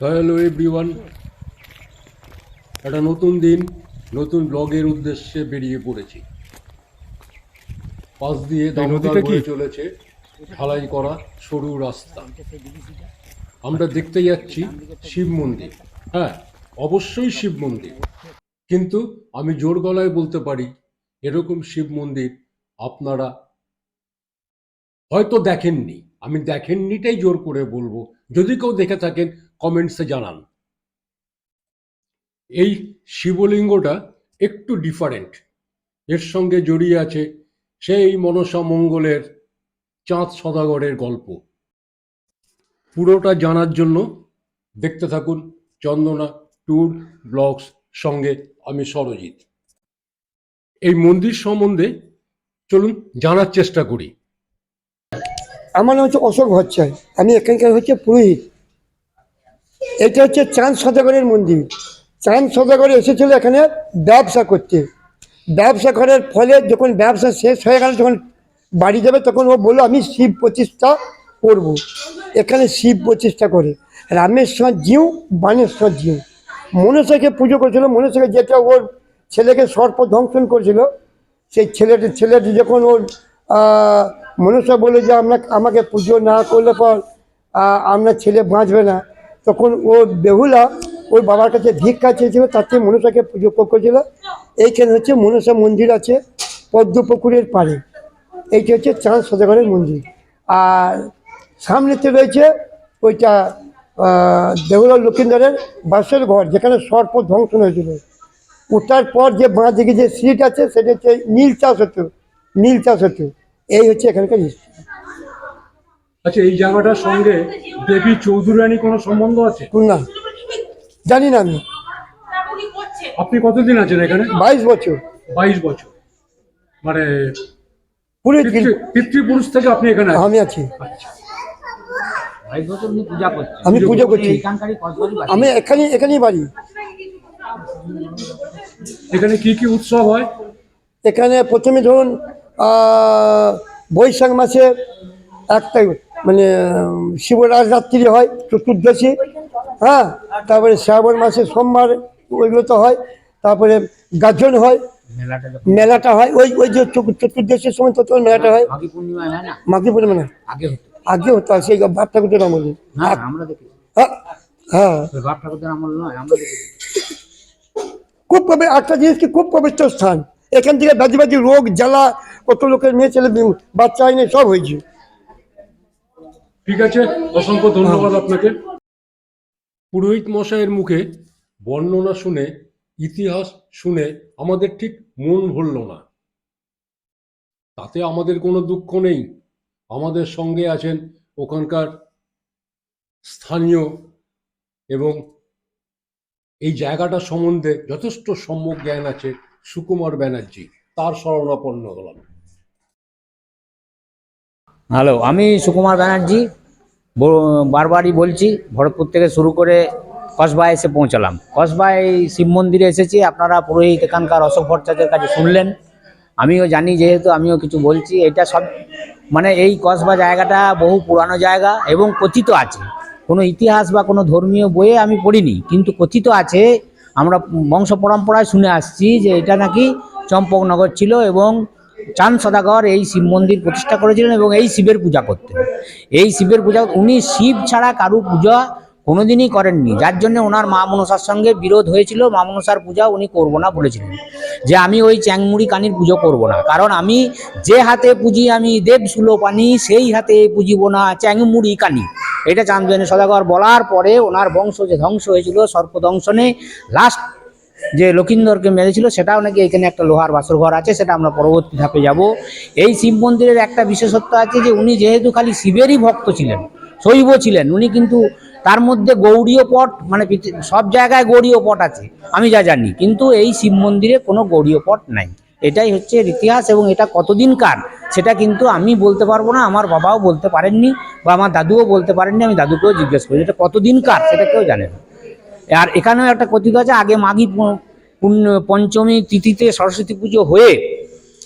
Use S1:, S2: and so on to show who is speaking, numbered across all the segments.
S1: Hello everyone একটা নতুন দিন নতুন ব্লগের উদ্দেশ্যে বেরিয়ে পড়েছি। পাশ দিয়ে দামোদর বয়ে চলেছে ঢালাই করা সরু রাস্তা। আমরা দেখতে যাচ্ছি শিব মন্দির। হ্যাঁ অবশ্যই শিব মন্দির। কিন্তু আমি জোর গলায় বলতে পারি এরকম শিব মন্দির আপনারা হয়তো দেখেননি। আমি দেখেননিটাই জোর করে বলব। যদি কেউ দেখে থাকেন কমেন্টসে জানান। এই শিবলিঙ্গটা একটু ডিফারেন্ট এর সঙ্গে জড়িয়ে আছে সেই মনসা মঙ্গলের চাঁদ সদাগরের গল্প। পুরোটা জানার জন্য দেখতে থাকুন চন্দনা ট্যুর ব্লগস সঙ্গে আমি সরজিৎ। এই মন্দির সম্বন্ধে চলুন জানার চেষ্টা করি।
S2: আমার নাম হচ্ছে অশোক ভট্টাচার্য। আমি এখানকার হচ্ছে পুরোহিত। এটা হচ্ছে চাঁদ সদাগরের মন্দির। চাঁদ সদাগর এসেছিল এখানে ব্যবসা করতে। ব্যবসা করার ফলে যখন ব্যবসা শেষ হয়ে গেল, যখন বাড়ি যাবে, তখন ও বলল, আমি শিব প্রতিষ্ঠা করব। এখানে শিব প্রতিষ্ঠা করে। রামেশ্বর জিউ, বানেশ্বর জিউ। মনসাকে পুজো করেছিল। মনসাকে যেটা ওর ছেলেকে সর্প ধ্বংসন করেছিল, সেই ছেলেটি ছেলেটি যখন ওর মনসা বলে যে, আমরা, আমাকে পুজো না করলে পর আপনার ছেলে বাঁচবে না। তখন ও বেহুলা ওই বাবার কাছে ভিক্ষা চেয়েছিল, তার থেকে মনসাকে পুজো করেছিল। এইখানে হচ্ছে মনসা মন্দির আছে, পদ্মপুকুরের পাড়ে। এইটি হচ্ছে চাঁদ সদাগরের মন্দির। আর সামনেতে রয়েছে ওইটা দেহুলা লক্ষিন্দরের বাসের ঘর, যেখানে সর্প ধ্বংসন হয়েছিল। ওঠার পর যে বাঁ দিকে যে সিট আছে, সেটা হচ্ছে নীল চাষ হতো, নীল চাষ হতো। এই হচ্ছে এখানকার history।
S1: আচ্ছা এই জায়গাটার সঙ্গে দেবী চৌধুরানী কোনো সম্বন্ধ আছে?
S2: না। জানি না আমি।
S1: আপনি কতদিন আছেন এখানে?
S2: বাইশ বছর।
S1: বাইশ বছর। মানে পিতৃপুরুষ থেকে আপনি এখানে
S2: আমি আছি।
S3: পূজা
S2: আমি পুজো করছি। আমি এখানে এখানেই বাড়ি।
S1: এখানে কি কি উৎসব হয়?
S2: এখানে প্রথমে ধরুন আহ, বৈশাখ মাসে এক তারিখ মানে শিবরাজ রাত্রি হয় চতুর্দশী হ্যাঁ? তারপরে শ্রাবণ মাসে সোমবার ওইগুলো তো হয়। তারপরে গাজন হয়
S3: মেলাটা
S2: হয় ওই ওই যে চতু- চতুর্দশীর সময় তত মেলাটা হয়।
S3: মাঘী পূর্ণিমা না আগে হতো।
S2: সেই বাপ ঠাকুরের আমলে হ্যাঁ হ্যাঁ খুব পবি- একটা জিনিস কি খুব পবিত্র স্থান। এখান থেকে ব্যাধি ব্যাধি রোগ জ্বালা কত লোকের মেয়ে ছেলে বাচ্চা আইনে সব হয়েছে।
S1: ঠিক আছে, অসংখ্য ধন্যবাদ আপনাকে। পুরোহিত মশাইয়ের মুখে বর্ণনা শুনে, ইতিহাস শুনে আমাদের ঠিক মন ভরল না। তাতে আমাদের কোনো দুঃখ নেই। আমাদের সঙ্গে আছেন ওখানকার স্থানীয় এবং এই জায়গাটা সম্বন্ধে যথেষ্ট সম্যক জ্ঞান আছে সুকুমার ব্যানার্জি। তার শরণাপন্ন হলাম।
S3: হ্যালো, আমি সুকুমার ব্যানার্জি বারবারই বলছি, ভরতপুর থেকে শুরু করে কসবায় এসে পৌঁছালাম। কসবায় শিব মন্দিরে এসেছি, আপনারা পুরোহিত এখানকার অশোক ভট্টাচার্যের কাছে শুনলেন। আমিও জানি যেহেতু আমিও কিছু বলছি, এটা সব মানে এই কসবা জায়গাটা বহু পুরানো জায়গা এবং কথিত আছে। কোনো ইতিহাস বা কোনো ধর্মীয় বইয়ে আমি পড়িনি, কিন্তু কথিত আছে, আমরা বংশ পরম্পরায় শুনে আসছি যে এটা নাকি চম্পকনগর ছিল এবং চাঁদ সদাগর এই শিব মন্দির প্রতিষ্ঠা করেছিলেন এবং এই শিবের পূজা করতেন। এই শিবের পূজা, উনি শিব ছাড়া কারু পূজা কোনোদিনই করেননি। যার জন্য ওনার মা মনসার সঙ্গে বিরোধ হয়েছিল, মা মনসার পূজা উনি করব না বলেছিলেন। যে আমি ওই চ্যাংমুড়ি কানির পুজো করব না, কারণ আমি যে হাতে পুজি আমি দেব সুলো পানি, সেই হাতে পুজিব না চ্যাংমুড়ি কানি। এটা চাঁদবেন সদাগর বলার পরে ওনার বংশ যে ধ্বংস হয়েছিল, সর্পদংশনে লাস্ট যে লক্ষিন্দরকে মেরেছিল, সেটাও নাকি এখানে একটা লোহার বাসর ঘর আছে, সেটা আমরা পরবর্তী ধাপে যাব। এই শিব মন্দিরের একটা বিশেষত্ব আছে যে, উনি যেহেতু খালি শিবেরই ভক্ত ছিলেন, শৈব ছিলেন, উনি কিন্তু তার মধ্যে গৌড়ীয় পট মানে সব জায়গায় গৌড়ীয় পট আছে, আমি যা জানি, কিন্তু এই শিব মন্দিরে কোনো গৌড়ীয় পট নাই। এটাই হচ্ছে ইতিহাস এবং এটা কতদিনকার সেটা কিন্তু আমি বলতে পারব না, আমার বাবাও বলতে পারেননি বা আমার দাদুও বলতে পারেননি, আমি দাদুকেও জিজ্ঞেস করি, এটা কতদিনকার সেটা কেউ জানে না। আর এখানেও একটা কথিত আছে, আগে মাঘী পঞ্চমী তিথিতে সরস্বতী পুজো হয়ে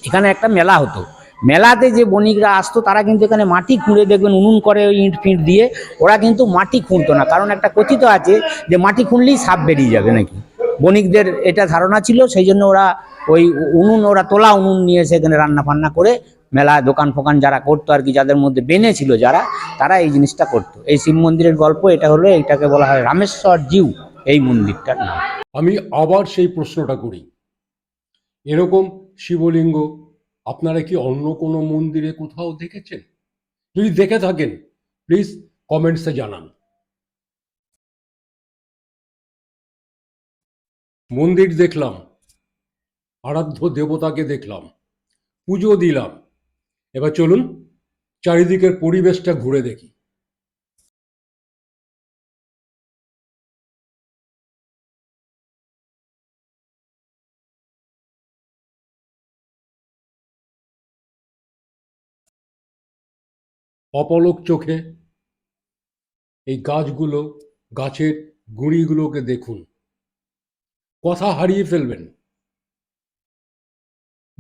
S3: এখানে একটা মেলা হতো। মেলাতে যে বণিকরা আসতো, তারা কিন্তু এখানে মাটি খুঁড়ে দেখবেন, উনুন করে ইঁট ফিঁট দিয়ে ওরা কিন্তু মাটি খুঁড়তো না। কারণ একটা কথিত আছে যে মাটি খুঁড়লেই সাপ বেরিয়ে যাবে নাকি। বণিকদের এটা ধারণা ছিল, সেই জন্য ওরা ওই উনুন, ওরা তোলা উনুন নিয়ে সেখানে রান্না ফান্না করে মেলা দোকান ফোকান যারা করতো আর কি, যাদের মধ্যে বেনে ছিল যারা, তারা এই জিনিসটা করতো। এই শিব মন্দিরের গল্প, এটা হলো এইটাকে বলা হয় রামেশ্বর জিউ। এই মন্দিরটার নাম।
S1: আমি আবার সেই প্রশ্নটা করি। এরকম শিবলিঙ্গ, আপনারা কি অন্য কোনো মন্দিরে কোথাও দেখেছেন? যদি দেখে থাকেন প্লিজ কমেন্টসে জানান। মন্দির দেখলাম, আরাধ্য দেবতাকে দেখলাম, পুজো দিলাম। এবার চলুন চারিদিকের পরিবেশটা ঘুরে দেখি। অপলক চোখে এই গাছগুলো, গাছের গুঁড়িগুলোকে দেখুন। কথা হারিয়ে ফেলবেন।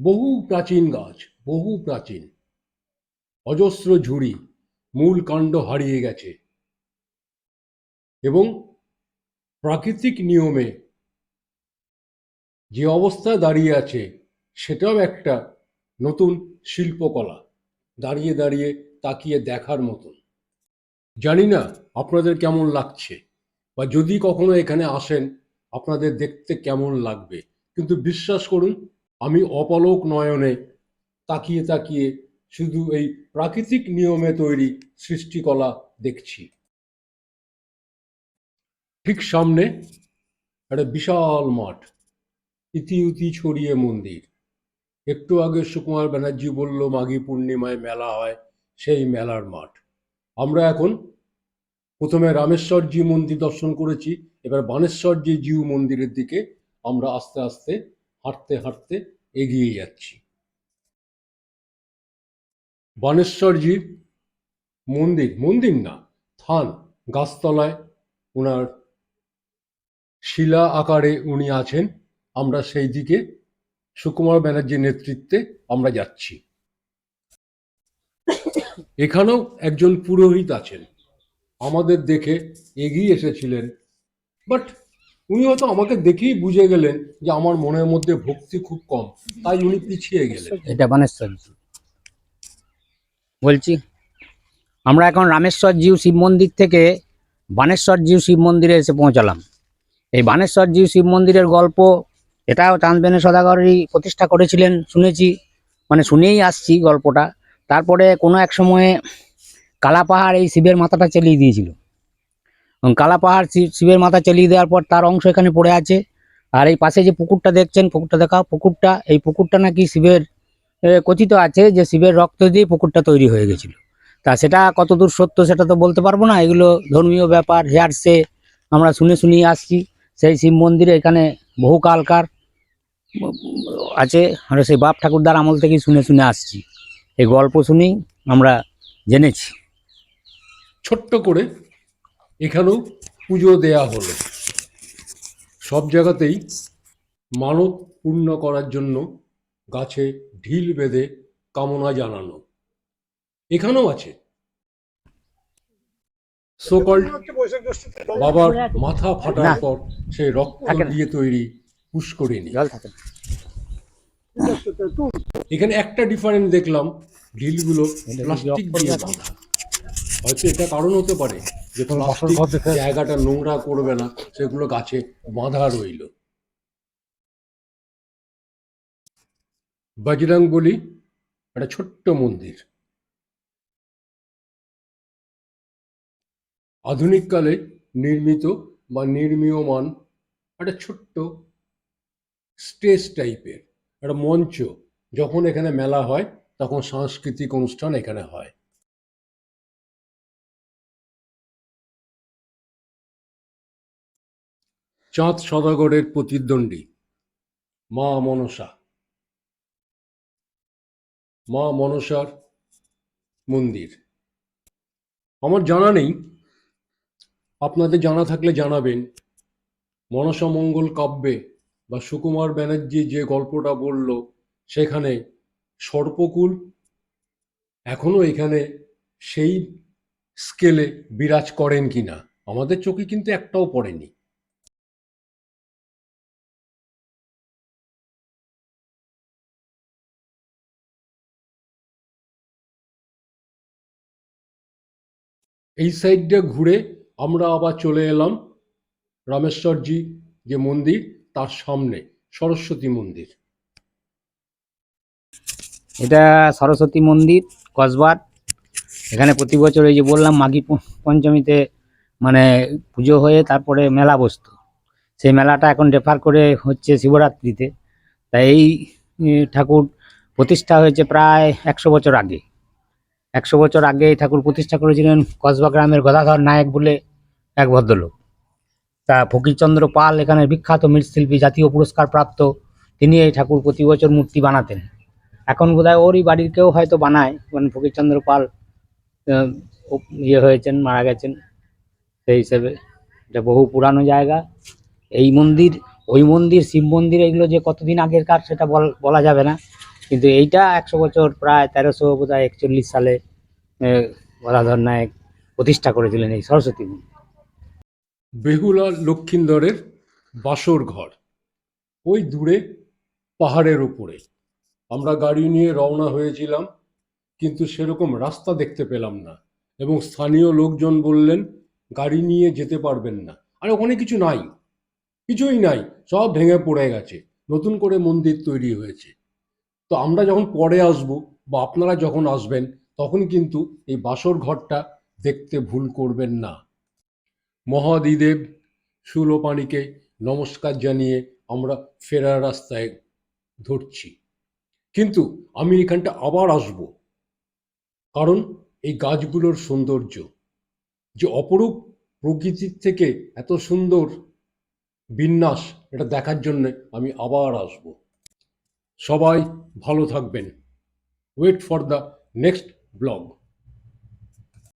S1: বহু প্রাচীন গাছ, বহু প্রাচীন। অজস্র ঝুড়ি, মূল কাণ্ড হারিয়ে গেছে। এবং প্রাকৃতিক নিয়মে যে অবস্থায় দাঁড়িয়ে আছে, সেটাও একটা নতুন শিল্পকলা। দাঁড়িয়ে দাঁড়িয়ে তাকিয়ে দেখার মতন। জানি না আপনাদের কেমন লাগছে বা যদি কখনো এখানে আসেন, আপনাদের দেখতে কেমন লাগবে। কিন্তু বিশ্বাস করুন, আমি অপলক নয়নে তাকিয়ে তাকিয়ে শুধু এই প্রাকৃতিক নিয়মে তৈরি সৃষ্টিকলা দেখছি। ঠিক সামনে একটা বিশাল মাঠ, ইতি উতি ছড়িয়ে মন্দির। একটু আগে সুকুমার ব্যানার্জি বলল, মাঘী পূর্ণিমায় মেলা হয়। সেই মেলার মাঠ। আমরা এখন প্রথমে রামেশ্বর জি মন্দির দর্শন করেছি, এবার বানেশ্বর জি জিউ মন্দিরের দিকে আমরা আস্তে আস্তে হাঁটতে হাঁটতে এগিয়ে যাচ্ছি। বানেশ্বরজির মন্দির মন্দির না, থান, গাছতলায় ওনার শিলা আকারে উনি আছেন। আমরা সেই দিকে সুকুমার ব্যানার্জির নেতৃত্বে আমরা যাচ্ছি। এখানেও একজন পুরোহিত আছেন। আমাদের দেখে এগিয়ে এসেছিলেন। বাট উনি হয়তো আমাকে দেখেই বুঝে গেলেন যে আমার মনের মধ্যে ভক্তি খুব কম। তাই উনি পিছিয়ে গেলেন।
S3: এটা বানেশ্বরজি বলছি, আমরা এখন রামেশ্বর জিউ শিব মন্দির থেকে বানেশ্বর জিউ শিব মন্দিরে এসে পৌঁছালাম। এই বানেশ্বর জিউ শিব মন্দিরের গল্প, এটাও চাঁদবেনে সদাগরই প্রতিষ্ঠা করেছিলেন, শুনেছি। মানে শুনেই আসছি গল্পটা। তারপরে কোনো এক সময়ে কালাপাহাড় এই শিবের মাথাটা চালিয়ে দিয়েছিল। কালাপাহাড় শিবের মাথা চালিয়ে দেওয়ার পর তার অংশ এখানে পড়ে আছে। আর এই পাশে যে পুকুরটা দেখছেন, পুকুরটা দেখাও, পুকুরটা, এই পুকুরটা নাকি শিবের কথিত আছে যে শিবের রক্ত দিয়ে পুকুরটা তৈরি হয়ে গেছিল। তা সেটা কতদূর সত্য সেটা তো বলতে পারব না, এগুলো ধর্মীয় ব্যাপার, হেয়ারসে আমরা শুনে শুনিয়ে আসছি। সেই শিব মন্দিরে এখানে বহুকালকার আছে, আমরা সেই বাপ ঠাকুরদার আমল থেকেই শুনে শুনে আসছি। এই গল্প শুনেই আমরা জেনেছি।
S1: ছোট্ট করে এখানেও পুজো দেয়া হলো। সব জায়গাতেই মানত পূর্ণ করার জন্য গাছে ঢিল বেঁধে কামনা জানানো। এখানেও আছে। বাবার মাথা ফাটার পর সে রক্ত দিয়ে তৈরি পুষ্করিণী। এখানে একটা ডিফারেন্স দেখলাম ঢিলগুলো প্লাস্টিক দিয়ে বাঁধা। হয়তো এটা কারণ হতে পারে যে প্লাস্টিক জায়গাটা নোংরা করবে না সেগুলো গাছে বাঁধা রইল। বজরং বলি একটা ছোট্ট মন্দির। আধুনিককালে নির্মিত বা নির্মীয়মান একটা ছোট্ট স্টেজ টাইপের একটা মঞ্চ যখন এখানে মেলা হয়, তখন সাংস্কৃতিক অনুষ্ঠান এখানে হয়। চাঁদ সদাগরের প্রতিদ্বন্দ্বী, মা মনসা। মা মনসার মন্দির। আমার জানা নেই, আপনাদের জানা থাকলে জানাবেন। মনসা মঙ্গল কাব্যে বা সুকুমার ব্যানার্জি যে গল্পটা বলল, সেখানে সর্পকুল এখনও এখানে সেই স্কেলে বিরাজ করেন কিনা, আমাদের চোখে কিন্তু একটাও পড়েনি। এই সাইডটা ঘুরে আমরা আবার চলে এলাম রামেশ্বরজি যে মন্দির তার সামনে সরস্বতী মন্দির।
S3: এটা সরস্বতী মন্দির, কসবার। এখানে প্রতি বছর এই যে বললাম, মাঘী পঞ্চমীতে মানে পুজো হয়ে তারপরে মেলা বসতো। সেই মেলাটা এখন রেফার করে হচ্ছে শিবরাত্রিতে। তাই এই ঠাকুর প্রতিষ্ঠা হয়েছে প্রায় একশো বছর আগে। একশো বছর আগে এই ঠাকুর প্রতিষ্ঠা করেছিলেন কসবা গ্রামের গদাধর নায়ক বলে এক ভদ্রলোক। তা ফকিরচন্দ্র পাল এখানে বিখ্যাত মৃৎশিল্পী, জাতীয় পুরস্কার প্রাপ্ত। তিনি এই ঠাকুর প্রতি বছর মূর্তি বানাতেন। এখন বোধহয় ওরই বাড়ির কেউ হয়তো বানায় মানে ফকিরচন্দ্র পাল ইয়ে হয়েছেন, মারা গেছেন। সেই হিসেবে এটা বহু পুরানো জায়গা। এই মন্দির, ওই মন্দির, শিব মন্দির এগুলো যে কতদিন আগের আগেরকার সেটা বল- যাবে না। কিন্তু এইটা একশো বছর, প্রায় তেরোশো, বোধহয় একচল্লিশ সালে গদাধর নায়ক প্রতিষ্ঠা করেছিলেন এই সরস্বতী মন্দির।
S1: বেহুলা লক্ষিন্দরের বাসর ঘর। ওই দূরে পাহাড়ের উপরে। আমরা গাড়ি নিয়ে রওনা হয়েছিলাম, কিন্তু সেরকম রাস্তা দেখতে পেলাম না এবং স্থানীয় লোকজন বললেন, গাড়ি নিয়ে যেতে পারবেন না। আর ওখানে কিছু নাই, কিছুই নাই, সব ভেঙে পড়ে গেছে, নতুন করে মন্দির তৈরি হয়েছে। তো আমরা যখন পরে আসব বা আপনারা যখন আসবেন, তখন কিন্তু এই বাসর ঘরটা দেখতে ভুল করবেন না। মহাদিদেব সুলোপানিকে নমস্কার জানিয়ে আমরা ফেরার রাস্তায় ধরছি। কিন্তু আমি এখানটা আবার আসব। কারণ এই গাছগুলোর সৌন্দর্য যে অপরূপ প্রকৃতির থেকে এত সুন্দর বিন্যাস, এটা দেখার জন্য আমি আবার আসব। সবাই ভালো থাকবেন। Wait for the next blog.